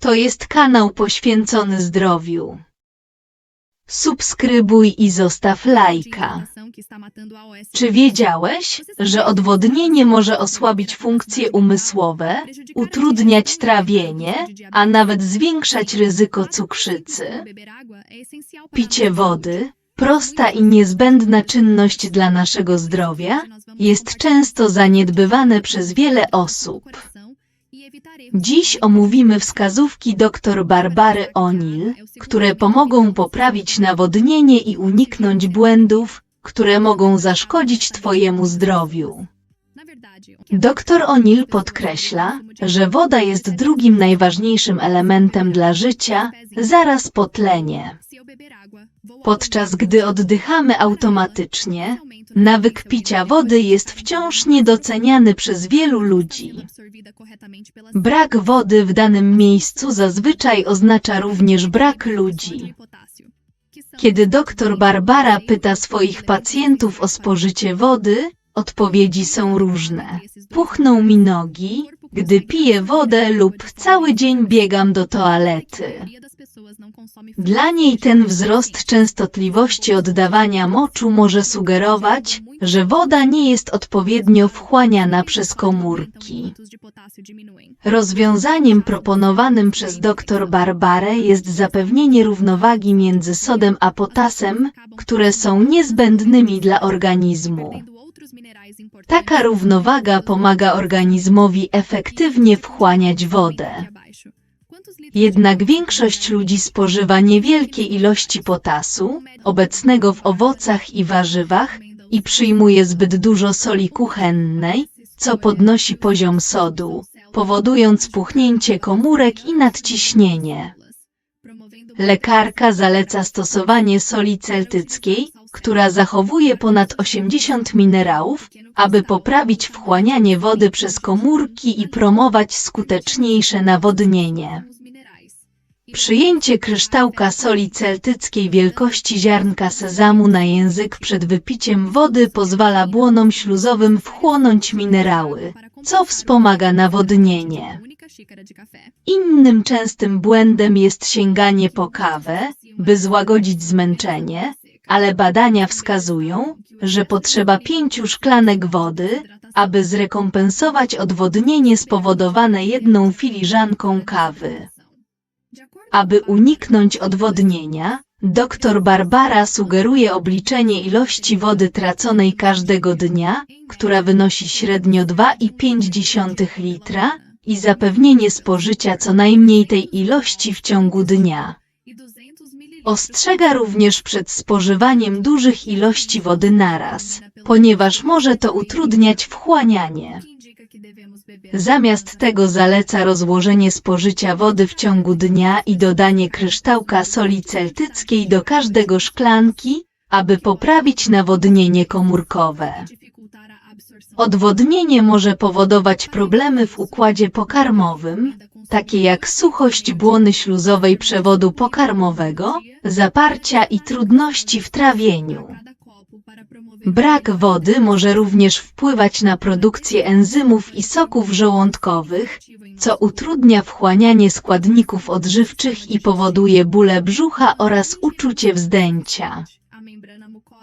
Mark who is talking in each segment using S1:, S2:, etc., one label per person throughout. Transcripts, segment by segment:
S1: To jest kanał poświęcony zdrowiu. Subskrybuj i zostaw lajka. Czy wiedziałeś, że odwodnienie może osłabić funkcje umysłowe, utrudniać trawienie, a nawet zwiększać ryzyko cukrzycy? Picie wody, prosta i niezbędna czynność dla naszego zdrowia, jest często zaniedbywane przez wiele osób. Dziś omówimy wskazówki dr Barbary O'Neill, które pomogą poprawić nawodnienie i uniknąć błędów, które mogą zaszkodzić Twojemu zdrowiu. Dr O'Neill podkreśla, że woda jest drugim najważniejszym elementem dla życia, zaraz po tlenie. Podczas gdy oddychamy automatycznie, nawyk picia wody jest wciąż niedoceniany przez wielu ludzi. Brak wody w danym miejscu zazwyczaj oznacza również brak ludzi. Kiedy doktor Barbara pyta swoich pacjentów o spożycie wody, odpowiedzi są różne. Puchną mi nogi, gdy piję wodę lub cały dzień biegam do toalety. Dla niej ten wzrost częstotliwości oddawania moczu może sugerować, że woda nie jest odpowiednio wchłaniana przez komórki. Rozwiązaniem proponowanym przez dr Barbarę jest zapewnienie równowagi między sodem a potasem, które są niezbędnymi dla organizmu. Taka równowaga pomaga organizmowi efektywnie wchłaniać wodę. Jednak większość ludzi spożywa niewielkie ilości potasu, obecnego w owocach i warzywach, i przyjmuje zbyt dużo soli kuchennej, co podnosi poziom sodu, powodując puchnięcie komórek i nadciśnienie. Lekarka zaleca stosowanie soli celtyckiej, która zachowuje ponad 80 minerałów, aby poprawić wchłanianie wody przez komórki i promować skuteczniejsze nawodnienie. Przyjęcie kryształka soli celtyckiej wielkości ziarnka sezamu na język przed wypiciem wody pozwala błonom śluzowym wchłonąć minerały, co wspomaga nawodnienie. Innym częstym błędem jest sięganie po kawę, by złagodzić zmęczenie, ale badania wskazują, że potrzeba pięciu szklanek wody, aby zrekompensować odwodnienie spowodowane jedną filiżanką kawy. Aby uniknąć odwodnienia, dr Barbara sugeruje obliczenie ilości wody traconej każdego dnia, która wynosi średnio 2,5 litra, i zapewnienie spożycia co najmniej tej ilości w ciągu dnia. Ostrzega również przed spożywaniem dużych ilości wody naraz, ponieważ może to utrudniać wchłanianie. Zamiast tego zaleca rozłożenie spożycia wody w ciągu dnia i dodanie kryształka soli celtyckiej do każdego szklanki, aby poprawić nawodnienie komórkowe. Odwodnienie może powodować problemy w układzie pokarmowym, takie jak suchość błony śluzowej przewodu pokarmowego, zaparcia i trudności w trawieniu. Brak wody może również wpływać na produkcję enzymów i soków żołądkowych, co utrudnia wchłanianie składników odżywczych i powoduje bóle brzucha oraz uczucie wzdęcia.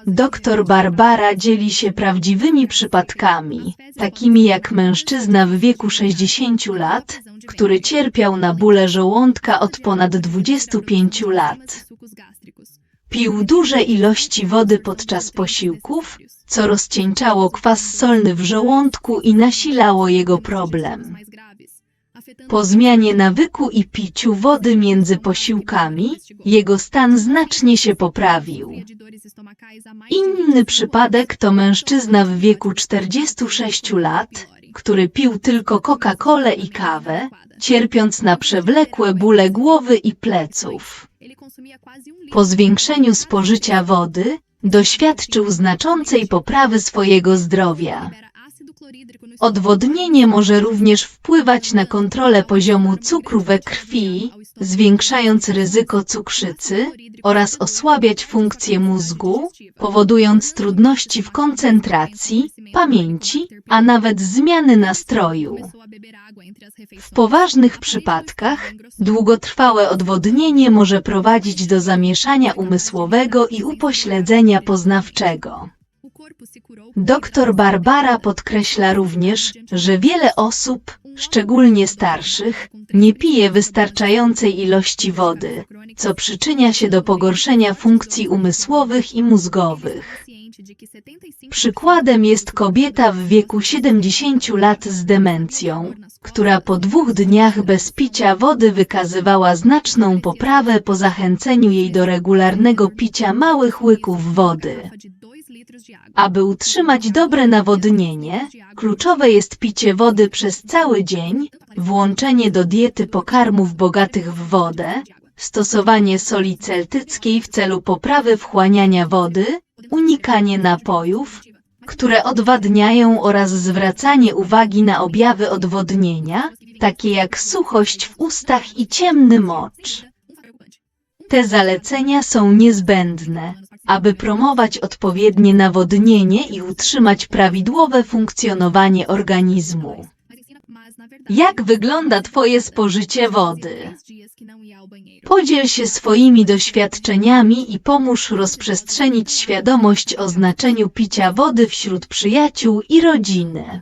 S1: Doktor Barbara dzieli się prawdziwymi przypadkami, takimi jak mężczyzna w wieku 60 lat, który cierpiał na bóle żołądka od ponad 25 lat. Pił duże ilości wody podczas posiłków, co rozcieńczało kwas solny w żołądku i nasilało jego problem. Po zmianie nawyku i piciu wody między posiłkami, jego stan znacznie się poprawił. Inny przypadek to mężczyzna w wieku 46 lat, który pił tylko Coca-Colę i kawę, cierpiąc na przewlekłe bóle głowy i pleców. Po zwiększeniu spożycia wody, doświadczył znaczącej poprawy swojego zdrowia. Odwodnienie może również wpływać na kontrolę poziomu cukru we krwi, zwiększając ryzyko cukrzycy oraz osłabiać funkcję mózgu, powodując trudności w koncentracji, pamięci, a nawet zmiany nastroju. W poważnych przypadkach długotrwałe odwodnienie może prowadzić do zamieszania umysłowego i upośledzenia poznawczego. Doktor Barbara podkreśla również, że wiele osób, szczególnie starszych, nie pije wystarczającej ilości wody, co przyczynia się do pogorszenia funkcji umysłowych i mózgowych. Przykładem jest kobieta w wieku 70 lat z demencją, która po dwóch dniach bez picia wody wykazywała znaczną poprawę po zachęceniu jej do regularnego picia małych łyków wody. Aby utrzymać dobre nawodnienie, kluczowe jest picie wody przez cały dzień, włączenie do diety pokarmów bogatych w wodę, stosowanie soli celtyckiej w celu poprawy wchłaniania wody, unikanie napojów, które odwadniają oraz zwracanie uwagi na objawy odwodnienia, takie jak suchość w ustach i ciemny mocz. Te zalecenia są niezbędne, aby promować odpowiednie nawodnienie i utrzymać prawidłowe funkcjonowanie organizmu. Jak wygląda Twoje spożycie wody? Podziel się swoimi doświadczeniami i pomóż rozprzestrzenić świadomość o znaczeniu picia wody wśród przyjaciół i rodziny.